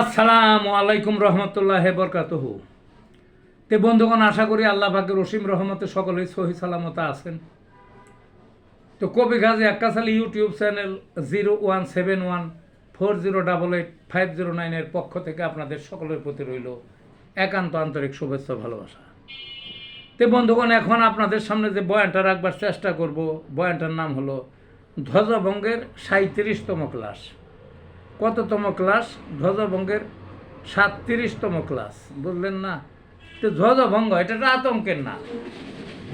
আসসালামু আলাইকুম রহমতুল্লাহ বরকাতহু। তে বন্ধুগণ, আশা করি আল্লাহ পাকের রসিম রহমতে সকলেই সহি সালামত আছেন। তো কবি Gazi Akkasali YouTube channel zero one seven one, four zero double eight, five zero নাইনের পক্ষ থেকে আপনাদের সকলের প্রতি রইল একান্ত আন্তরিক শুভেচ্ছা ভালোবাসা। তে বন্ধুগণ, এখন আপনাদের সামনে যে বয়ানটা রাখবার চেষ্টা করব, বয়ানটার নাম হলো ধ্বজভঙ্গের সাঁত্রিশতম ক্লাস। কততম ক্লাস? ধ্বজভঙ্গের সাতত্রিশতম ক্লাস। বুঝলেন না? তো ধ্বজভঙ্গ, এটা একটা আতঙ্কের না।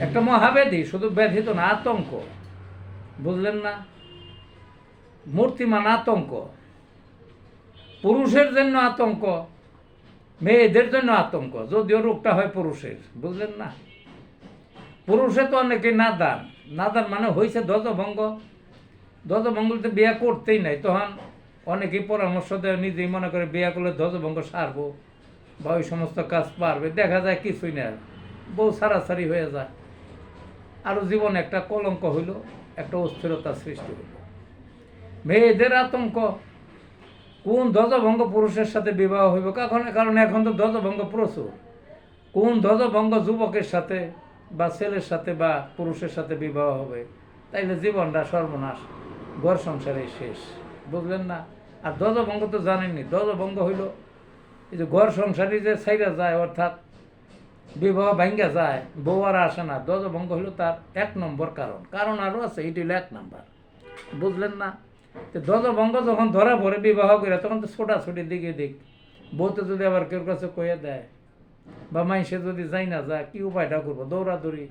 একটা মহাব্যাধি, শুধু ব্যাধি তো না, আতঙ্ক। বুঝলেন না? মূর্তিমান আতঙ্ক। পুরুষের জন্য আতঙ্ক, মেয়েদের জন্য আতঙ্ক। যদিও রোগটা হয় পুরুষের, বুঝলেন না? পুরুষে তো অনেকে নাদান। নাদান মানে হয়েছে ধ্বজভঙ্গ। ধ্বজভঙ্গতে বিয়ে করতেই নাই, তখন অনেকেই পরামর্শ দেয়, নিজেই মনে করে বিয়া করলে ধ্বজভঙ্গ সারবো, বা ওই সমস্ত কাজ পারবে, দেখা যায় কিছুই না। বউ সারাসারি হয়ে যায়। আরও জীবন একটা কলঙ্ক হইল, একটা অস্থিরতার সৃষ্টি হইল। মেয়েদের আতঙ্ক, কোন ধ্বজভঙ্গ পুরুষের সাথে বিবাহ হইব? কখন কারণ এখন তো ধ্বজভঙ্গ প্রচুর। কোন ধ্বজভঙ্গ যুবকের সাথে বা ছেলের সাথে বা পুরুষের সাথে বিবাহ হবে? তাইলে জীবনটা সর্বনাশ, ঘর সংসারে শেষ। বুঝলেন না? আর ধ্বজভঙ্গ তো জানেননি ধ্বজভঙ্গ হইল, এই যে ঘর সংসারে যে সাইরা যায়, অর্থাৎ বিবাহ ভাঙ্গা যায়, বউ আর আসে না ধ্বজভঙ্গ হইল তার এক নম্বর কারণ। কারণ আরও আছে, এটি হলো এক নম্বর। বুঝলেন না? তো ধ্বজভঙ্গ যখন ধরা পড়ে বিবাহ করে তখন তো ছোটাছুটি দিকে দিক। বউতে যদি আবার কেউ কাছে কয়ে দেয়, বা মাইসে যদি যাই না যায়, কি উপায়টা করব? দৌড়াদৌড়ি,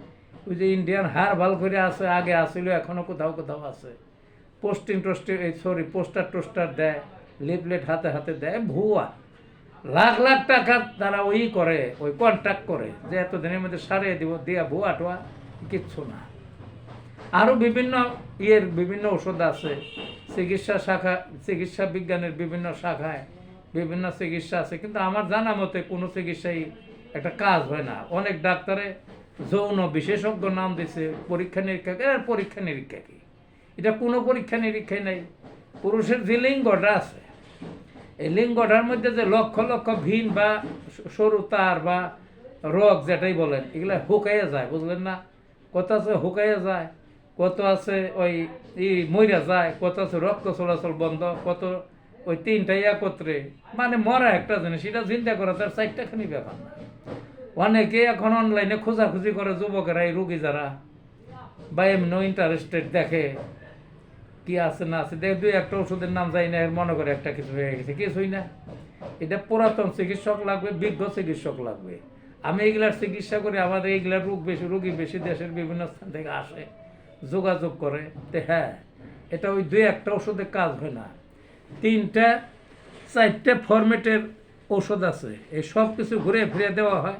ওই যে ইন্ডিয়ান হার ভালো করে আছে, আগে আসিল, এখনও কোথাও কোথাও আছে। পোস্টিং টোস্টিং এই সরি পোস্টার টোস্টার দেয় লিফলেট হাতে হাতে দেয়, ভুয়া। লাখ লাখ টাকা তারা ওই করে, ওই কন্ট্যাক্ট করে, যে এত দিনের মধ্যে সারিয়ে দিব, দিয়া ভুয়া টোয়া, কিচ্ছু না। আরও বিভিন্ন ইয়ের বিভিন্ন ওষুধ আছে, চিকিৎসা শাখা, চিকিৎসা বিজ্ঞানের বিভিন্ন শাখায় বিভিন্ন চিকিৎসা আছে, কিন্তু আমার জানা মতে কোনো চিকিৎসাই একটা কাজ হয় না। অনেক ডাক্তারে যৌন বিশেষজ্ঞ নাম দিছে পরীক্ষা নিরীক্ষা পরীক্ষা নিরীক্ষা কি? এটা কোনো পরীক্ষা নিরীক্ষাই নাই। পুরুষের যে লিঙ্গটা আছে, এই লিঙ্গটার মধ্যে যে লক্ষ লক্ষ ভিন বা সরু তার বা রোগ যেটাই বলেন, এগুলা হুকাইয়া যায়, বুঝলেন না? কত আছে হুকাইয়া যায়, কত আছে ওই ই মইরা যায়, কত আছে রক্ত চলাচল বন্ধ, কত ওই তিনটাই একত্রে। মানে মরা একটা জিনিস, এটা চিন্তা করা তার চারটাখানি ব্যাপার। অনেকে এখন অনলাইনে খোঁজাখুঁজি করে যুবকেরা, এই রুগী যারা, বা এমনি ইন্টারেস্টেড দেখে কি আছে, না আছে, দেখ দুই একটা ওষুধের নাম যাই না, মনে করে একটা কিছু হয়ে গেছে, কিছুই না। এটা পুরাতন চিকিৎসক লাগবে বিজ্ঞ চিকিৎসক লাগবে। আমি এইগুলার চিকিৎসা করি, আমাদের এইগুলার রোগ বেশি, রোগী বেশি দেশের বিভিন্ন স্থান থেকে আসে, যোগাযোগ করে। তো হ্যাঁ এটা ওই দুই একটা ওষুধে কাজ হয় না। তিনটা, চারটে ফরম্যাটের ঔষধ আছে, এই সব কিছু ঘুরে ফিরে দেওয়া হয়।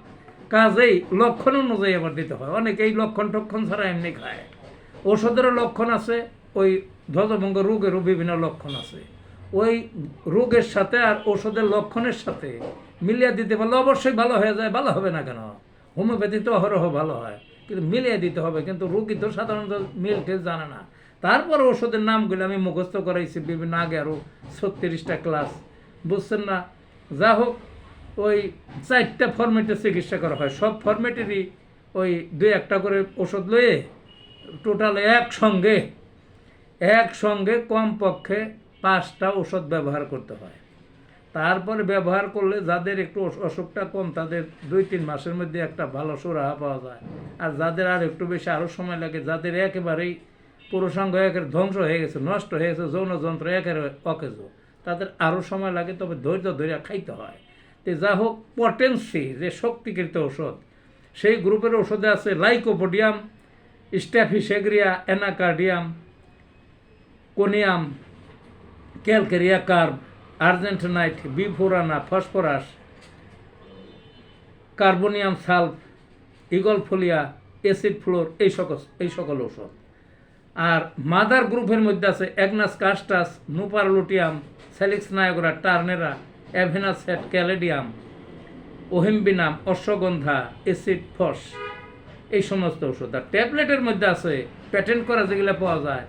কাজেই, লক্ষণ অনুযায়ী আবার দিতে হয়। অনেকে এই লক্ষণ টক্ষণ ছাড়া এমনি খায়। ওষুধেরও লক্ষণ আছে ওই ধ্বজভঙ্গ রোগেরও বিভিন্ন লক্ষণ আছে। ওই রোগের সাথে আর ওষুধের লক্ষণের সাথে মিলিয়ে দিতে পারলে অবশ্যই ভালো হয়ে যায়, ভালো হবে না কেন? হোমিওপ্যাথি তো অহরহ ভালো হয়, কিন্তু মিলিয়ে দিতে হবে, কিন্তু রোগী তো সাধারণত মিলতে জানে না। তারপর ওষুধের নামগুলো আমি মুখস্থ করাইছি বিভিন্ন আগে আরও ছত্রিশটা ক্লাস। বুঝছেন না? যা হোক, ওই চারটা ফরম্যাটে চিকিৎসা করা হয়। সব ফরম্যাটেরই ওই দুই একটা করে ওষুধ লয়ে টোটাল একসঙ্গে একসঙ্গে কমপক্ষে পাঁচটা ওষুধ ব্যবহার করতে হয়। তারপরে ব্যবহার করলে যাদের একটু অসুখটা কম, তাদের দুই তিন মাসের মধ্যে একটা ভালো সুরাহা পাওয়া যায়। আর যাদের আর একটু বেশি আরও সময় লাগে, যাদের একেবারেই পুরুষাঙ্গ একের ধ্বংস হয়ে গেছে, নষ্ট হয়ে গেছে, যৌন যন্ত্র একের অকেজ, তাদের আরও সময় লাগে, তবে ধৈর্য ধরে খাইতে হয়। তো যা হোক পটেন্সি যে শক্তিকৃত ওষুধ সেই গ্রুপের ওষুধে আছে lycopodium, staphysagria, anacardium conium calcarea carb আর্জেন্টিনাইট বিফোরানা ফসফরাস, কার্বোনিয়াম সালফ ইগলফোলিয়া অ্যাসিড ফ্লোর, এই সকল এই সকল ঔষধ। আর মাদার গ্রুপের মধ্যে আছে অ্যাগনাস কাস্টাস, নুপারলুটিয়াম স্যালিক্স নায়গরা, টার্নেরা, অ্যাভেনাস হেট ক্যালেডিয়াম, ওহিম্বিনাম, অশ্বগন্ধা, অ্যাসিড ফস, এই সমস্ত ওষুধ আর ট্যাবলেটের মধ্যে আছে প্যাটেন্ট করা যেগুলো পাওয়া যায়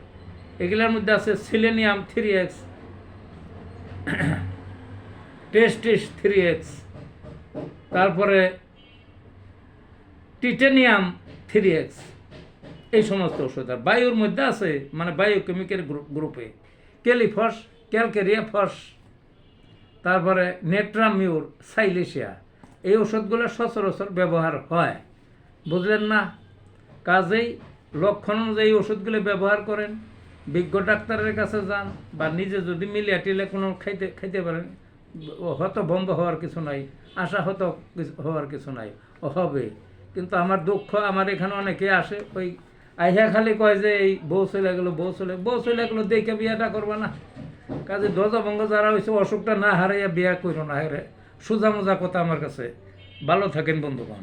এগুলোর মধ্যে আছে selenium three X testis three X, তারপরে টিটেনিয়াম থ্রি এক্স, এই সমস্ত ওষুধ আর বায়ুর মধ্যে আছে মানে বায়োকেমিক্যাল গ্রুপে। ক্যালিফস, ক্যালকেরিয়া ফস, তারপরে নেট্রামিউর, সাইলেশিয়া, এই ওষুধগুলো সচরাচর ব্যবহার হয়। বুঝলেন না? কাজেই, লক্ষণ অনুযায়ী ওষুধগুলো ব্যবহার করেন। বিজ্ঞ ডাক্তারের কাছে যান বা নিজে যদি মিলিয়া টিলে কোনো খাইতে খাইতে পারেন হত বন্ধ হওয়ার কিছু নাই আশা হত হওয়ার কিছু নাই হবে কিন্তু আমার দুঃখ, আমার এখানে অনেকে আসে, ওই আইহা খালি কয় যে এই বউ চলে গেলো, বউ চলে বউ চলে গেলো দেখে বিয়েটা করবে না। কাজে ধ্বজভঙ্গ যারা হয়েছে অসুখটা না হারাইয়া বিয়া করো না হারে সোজা মোজা কথা আমার কাছে। ভালো থাকেন, বন্ধুগণ।